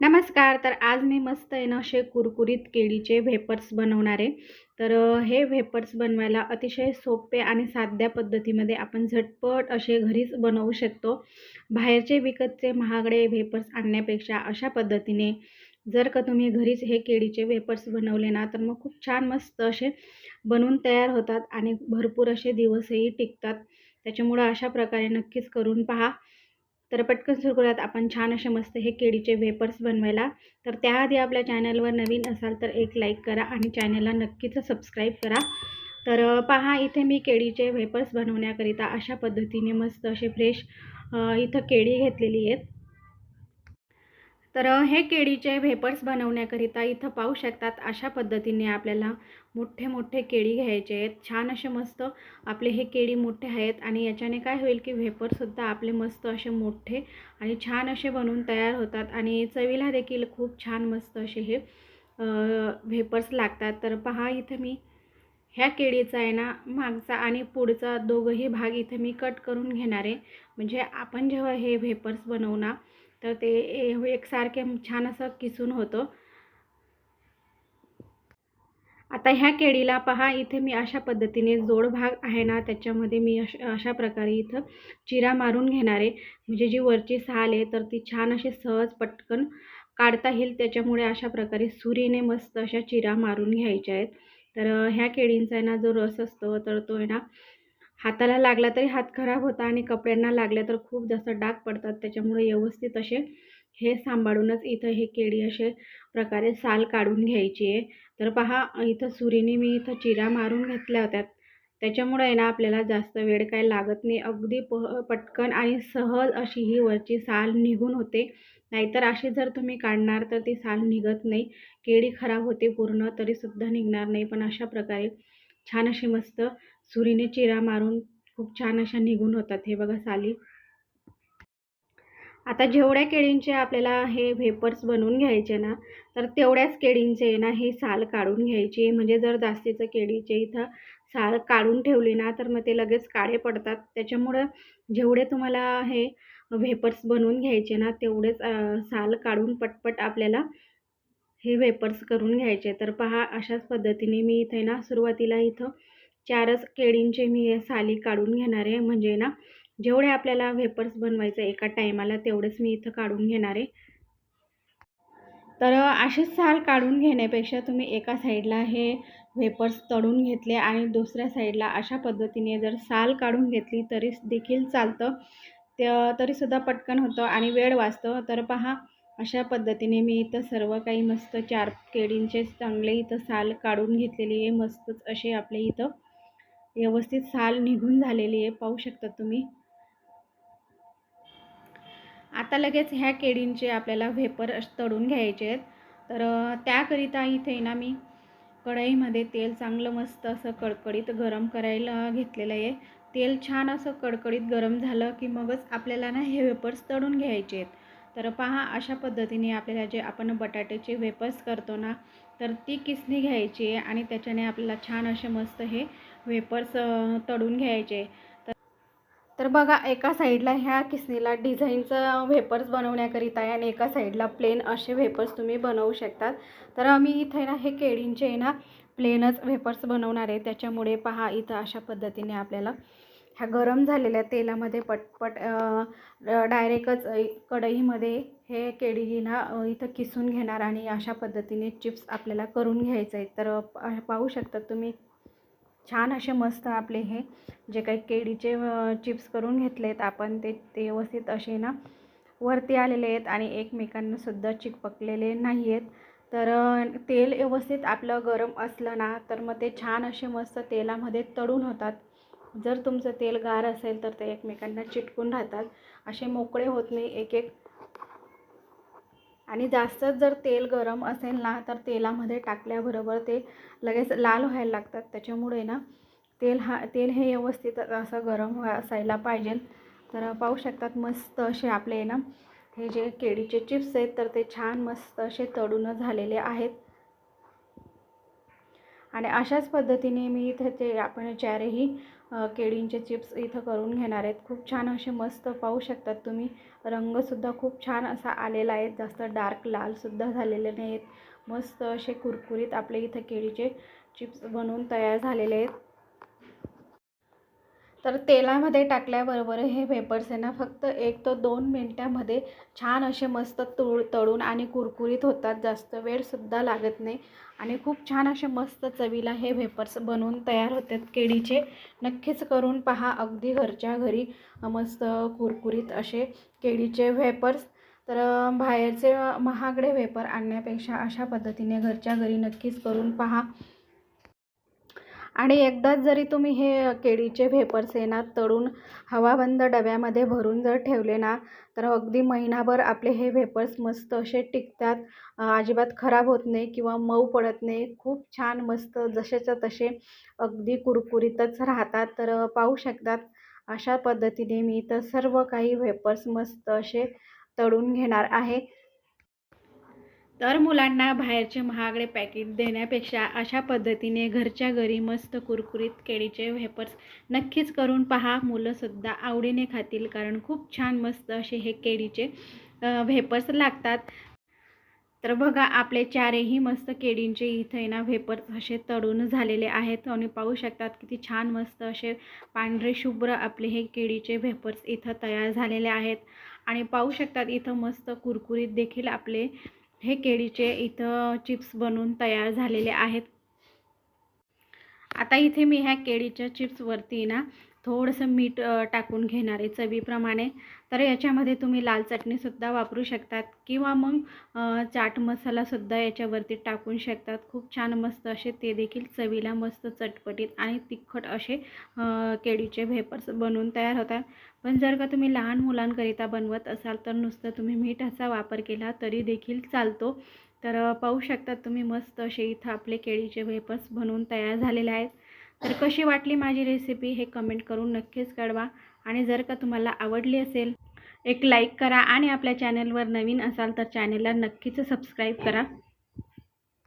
नमस्कार तर आज मी मस्त आहे ना असे कुरकुरीत केळीचे व्हेपर्स बनवणार आहे. तर हे व्हेपर्स बनवायला अतिशय सोपे आणि साध्या पद्धतीमध्ये आपण झटपट असे घरीच बनवू शकतो. बाहेरचे विकतचे महागडे व्हेपर्स आणण्यापेक्षा अशा पद्धतीने जर का तुम्ही घरीच हे केळीचे वेपर्स बनवले ना तर मग खूप छान मस्त असे बनवून तयार होतात आणि भरपूर असे दिवसही टिकतात. त्याच्यामुळं अशा प्रकारे नक्कीच करून पहा. तर पटकन सुरू करूयात आपण छान असे मस्त हे केळीचे वेपर्स बनवायला. तर त्याआधी आपल्या चॅनलवर नवीन असाल तर एक लाईक करा आणि चॅनलला नक्कीच सबस्क्राईब करा. तर पहा इथे मी केळीचे वेपर्स बनवण्याकरिता अशा पद्धतीने मस्त असे फ्रेश इथं केळी घेतलेली आहेत. तर हे केळीचे व्हेपर्स बनवण्याकरिता इथं पाहू शकतात अशा पद्धतीने आपल्याला मोठे मोठे केळी घ्यायचे आहेत. छान असे मस्त आपले हे केळी मोठे आहेत आणि याच्याने काय होईल की व्हेपरसुद्धा आपले मस्त असे मोठे आणि छान असे बनवून तयार होतात आणि चवीला देखील खूप छान मस्त असे हे व्हेपर्स लागतात. तर पहा इथं मी ह्या केळीचा आहे ना मागचा आणि पुढचा दोघंही भाग इथे मी कट करून घेणार आहे. म्हणजे आपण जेव्हा हे व्हेपर्स बनवू ना तर ते एकसारखे छान असं किसून होतं. आता ह्या केळीला पहा इथे मी अशा पद्धतीने जोड भाग आहे ना त्याच्यामध्ये मी अश अशा प्रकारे इथं चिरा मारून घेणार आहे. म्हणजे जी वरची साल आहे तर ती छान अशी सहज पटकन काढता येईल. त्याच्यामुळे अशा प्रकारे सुरीने मस्त अशा चिरा मारून घ्यायच्या आहेत. तर ह्या केळींचा आहे ना जो रस असतो तर तो आहे ना हाताला लागला तरी हात खराब होता आणि कपड्यांना लागल्या तर खूप जास्त डाग पडतात. त्याच्यामुळे व्यवस्थित असे हे सांभाळूनच इथं हे केळी असे प्रकारे साल काढून घ्यायची आहे. तर पहा इथं सुरीने मी इथं चिरा मारून घेतल्या होत्या. त्याच्यामुळे आहे ना आपल्याला जास्त वेळ काय लागत नाही. अगदी प पटकन आणि सहज अशी ही वरची साल निघून होते. नाहीतर अशी जर तुम्ही काढणार तर ती साल निघत नाही. केळी खराब होते पूर्ण तरीसुद्धा निघणार नाही. पण अशा प्रकारे छान अशी मस्त सुरीने चिरा मारून खूप छान अशा निघून होतात हे बघा साली. आता जेवढ्या केळींचे आपल्याला हे व्हेपर्स बनवून घ्यायचे ना तर तेवढ्याच केळींचे ना हे साल काढून घ्यायची. म्हणजे जर जास्तीचं केळीचे इथं साल काढून ठेवली ना तर मग ते लगेच काळे पडतात. त्याच्यामुळं जेवढे तुम्हाला हे व्हेपर्स बनवून घ्यायचे ना तेवढेच साल काढून पटपट आपल्याला हे वेपर्स करून घ्यायचे. तर पहा अशाच पद्धतीने मी इथे ना सुरुवातीला इथं चारच केळींचे मी साली काढून घेणार आहे. म्हणजे ना जेवढे आपल्याला वेपर्स आहे एका टायमाला तेवढेच मी इथं काढून घेणार आहे. तर असेच साल काढून घेण्यापेक्षा तुम्ही एका साईडला हे वेपर्स तळून घेतले आणि दुसऱ्या साईडला अशा पद्धतीने जर साल काढून घेतली तरी देखील चालतं. ते तरीसुद्धा पटकन होतं आणि वेळ वाचतो. तर पहा अशा पद्धतीने मी इथं सर्व काही मस्त चार केळींचे चांगले इथं साल काढून घेतलेली आहे. मस्तच असे आपले इथं व्यवस्थित साल निघून झालेली आहे. पाहू शकता तुम्ही. आता लगेच ह्या केळींचे आपल्याला व्हेपर तळून घ्यायचे आहेत. तर त्याकरिता इथे ना मी कढईमध्ये तेल चांगलं मस्त असं कडकडीत गरम करायला घेतलेलं आहे. तेल छान असं कडकडीत गरम झालं की मगच आपल्याला ना हे वेपर्स तळून घ्यायचे आहेत. तर पहा अशा पद्धतीने आपल्याला जे आपण बटाट्याचे वेपर्स करतो ना तर ती किसणी घ्यायची आहे आणि त्याच्याने आपल्याला छान असे मस्त हे वेपर्स तळून घ्यायचे तर बघा एका साईडला ह्या किसनीला डिझाईनचं व्हेपर्स बनवण्याकरिता आहे आणि एका साईडला प्लेन असे व्हेपर्स तुम्ही बनवू शकतात. तर आम्ही इथे ना हे केळींचे आहे ना प्लेनच व्हेपर्स बनवणार आहे. त्याच्यामुळे पहा इथं अशा पद्धतीने आपल्याला ह्या गरम झालेल्या तेलामध्ये पटपट डायरेक्टच कढईमध्ये हे केळी ना इथं किसून घेणार आणि अशा पद्धतीने चिप्स आपल्याला करून घ्यायचं आहे तर पाहू शकता तुम्ही छान असे मस्त आपले हे जे काही केळीचे चिप्स करून घेतलेत आपण ते ते व्यवस्थित असे ना वरती आलेले आहेत आणि एकमेकांनासुद्धा चिकपकलेले नाही आहेत तर तेल व्यवस्थित आपलं गरम असलं ना तर मग ते छान असे मस्त तेलामध्ये तळून होतात. जर तुमचं तेल गार असेल तर ते एकमेकांना चिटकून राहतात. असे मोकळे होत नाही एक एक आणि जास्तच जर तेल गरम असेल ना तर तेलामध्ये टाकल्याबरोबर ते लगेच लाल व्हायला लागतात. त्याच्यामुळे ना तेल हा तेल हे व्यवस्थित असं गरम असायला पाहिजे. तर पाहू शकतात मस्त असे आपले ना हे जे केळीचे चिप्स आहेत तर ते छान मस्त असे तळून झालेले आहेत. आणि अशाच पद्धतीने मी इथं ते आपण चारही केळींचे चिप्स इथं करून घेणार आहेत. खूप छान असे मस्त पाहू शकतात तुम्ही. रंगसुद्धा खूप छान असा आलेला आहे. जास्त डार्क लालसुद्धा झालेले नाही आहेत मस्त असे कुरकुरीत आपले इथं केळीचे चिप्स बनवून तयार झालेले आहेत. तर तेलामध्ये टाकल्याबरोबर हे वेपर्स आहे ना फक्त एक तर दोन मिनटामध्ये छान असे मस्त तुळ तळून आणि कुरकुरीत होतात. जास्त वेळसुद्धा लागत नाही. आणि खूप छान असे मस्त चवीला हे वेपर्स बनवून तयार होतात. केळीचे नक्कीच करून पहा. अगदी घरच्या घरी मस्त कुरकुरीत असे केळीचे वेपर्स तर बाहेरचे महागडे वेपर आणण्यापेक्षा अशा पद्धतीने घरच्या घरी नक्कीच करून पहा. आणि एकदाच जरी तुम्ही हे केळीचे वेपर्स आहे ना तळून हवाबंद डब्यामध्ये भरून जर ठेवले ना तर अगदी महिनाभर आपले हे वेपर्स मस्त असे टिकतात. अजिबात खराब होत नाही किंवा मऊ पडत नाही. खूप छान मस्त जसेच्या तसे अगदी कुरकुरीतच राहतात. तर पाहू शकतात. अशा पद्धतीने मी तर सर्व काही वेपर्स मस्त असे तळून घेणार आहे. तर मुलांना बाहेरचे महागडे पॅकेट देण्यापेक्षा अशा पद्धतीने घरच्या घरी मस्त कुरकुरीत केळीचे वेपर्स नक्कीच करून पहा. मुलंसुद्धा आवडीने खातील कारण खूप छान मस्त असे हे केळीचे व्हेपर्स लागतात. तर बघा आपले चारही मस्त केळींचे इथे आहे ना व्हेपर्स असे तळून झालेले आहेत. आणि पाहू शकतात किती छान मस्त असे पांढरे शुभ्र आपले हे केळीचे व्हेपर्स इथं तयार झालेले आहेत. आणि पाहू शकतात इथं मस्त कुरकुरीत देखील आपले हे केळीचे इथं चिप्स बनवून तयार झालेले आहेत. आता इथे मी ह्या केळीच्या चिप्सवरती ना थोडंसं मीठ टाकून घेणार आहे चवीप्रमाणे. तर याच्यामध्ये तुम्ही लाल चटणीसुद्धा वापरू शकतात किंवा मग चाट मसालासुद्धा याच्यावरती टाकून शकतात. खूप छान मस्त असे ते देखील चवीला मस्त चटपटीत आणि तिखट असे केळीचे व्हेपर्स बनवून तयार होतात. पण जर का तुम्ही लहान मुलांकरिता बनवत असाल तर नुसतं तुम्ही मीठाचा वापर केला तरी देखील चालतो. तर पाहू शकतात तुम्ही मस्त असे इथं आपले केळीचे वेपर्स बनवून तयार झालेले आहेत. तर कशी वाटली माझी रेसिपी हे कमेंट करून नक्कीच कळवा आणि जर का तुम्हाला आवडली असेल एक लाईक करा आणि आपल्या चॅनलवर नवीन असाल तर चॅनलला नक्कीच सबस्क्राईब करा.